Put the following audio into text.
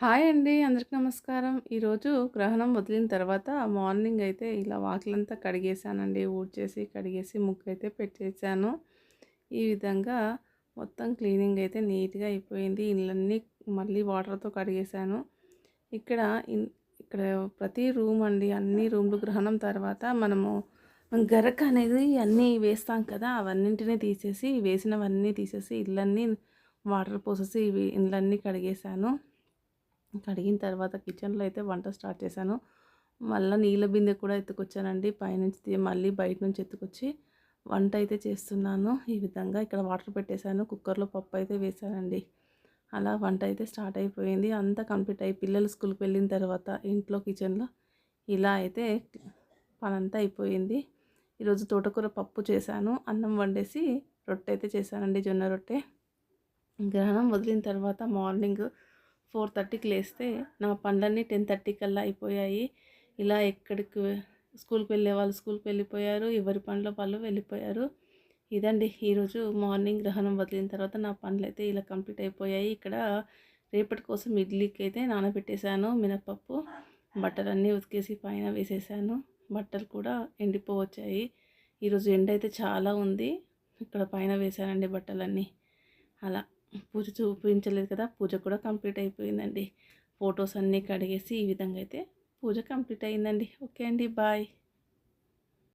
Hi అండి. అందరికి నమస్కారం. ఈరోజు గ్రహణం వదిలిన తర్వాత మార్నింగ్ అయితే ఇలా వాకిలంతా కడిగేసానండి. ఊడ్చేసి కడిగేసి ముగ్గు అయితే పెట్టేశాను ఈ విధంగా మొత్తం క్లీనింగ్ అయితే నీట్గా అయిపోయింది. ఇళ్ళన్నీ మళ్ళీ వాటర్తో కడిగేశాను ఇక్కడ ఇక్కడ ప్రతి రూమ్ అండి అన్ని రూమ్లు గ్రహణం తర్వాత మనము గరక అనేది అన్నీ వేస్తాం కదా అవన్నింటినీ తీసేసి వేసినవన్నీ తీసేసి ఇళ్ళన్నీ వాటర్ పోసేసి ఇవి ఇళ్ళన్నీ కడిగేశాను కడిగిన తర్వాత కిచెన్లో అయితే వంట స్టార్ట్ చేశాను. మళ్ళీ నీళ్ళ బిందె కూడా ఎత్తుకొచ్చానండి. పైనుంచి మళ్ళీ బయట నుంచి ఎత్తుకొచ్చి వంట అయితే చేస్తున్నాను. ఈ విధంగా ఇక్కడ వాటర్ పెట్టేశాను. కుక్కర్లో పప్పు అయితే వేశానండి. అలా వంట అయితే స్టార్ట్ అయిపోయింది. అంతా కంప్లీట్ అయ్యి పిల్లలు స్కూల్కి వెళ్ళిన తర్వాత ఇంట్లో కిచెన్లో ఇలా అయితే పనంతా అయిపోయింది. ఈరోజు తోటకూర పప్పు చేశాను. అన్నం వండేసి రొట్టె అయితే చేశానండి జొన్న రొట్టె. గ్రహణం వదిలిన తర్వాత మార్నింగ్ ఫోర్ థర్టీకి లేస్తే నా పనులన్నీ టెన్ థర్టీ కల్లా అయిపోయాయి. ఇలా ఎక్కడికి స్కూల్కి వెళ్ళే వాళ్ళు స్కూల్కి వెళ్ళిపోయారు ఎవరి పనిలో వాళ్ళు వెళ్ళిపోయారు. ఇదండి ఈరోజు మార్నింగ్ గ్రహణం వదిలిన తర్వాత నా పనులు అయితే ఇలా కంప్లీట్ అయిపోయాయి. ఇక్కడ రేపటి కోసం ఇడ్లీకి అయితే నానబెట్టేశాను మినపప్పు బట్టలన్నీ ఉతికేసి పైన వేసేసాను బట్టలు కూడా ఎండిపోవచ్చాయి. ఈరోజు ఎండ అయితే చాలా ఉంది. ఇక్కడ పైన వేశానండి బట్టలన్నీ. అలా. పూజ చూపించలేదు కదా పూజ కూడా కంప్లీట్ అయిపోయిందండి. ఫొటోస్ అన్నీ కడిగేసి ఈ విధంగా అయితే పూజ కంప్లీట్ అయిందండి. ఓకే అండి బాయ్.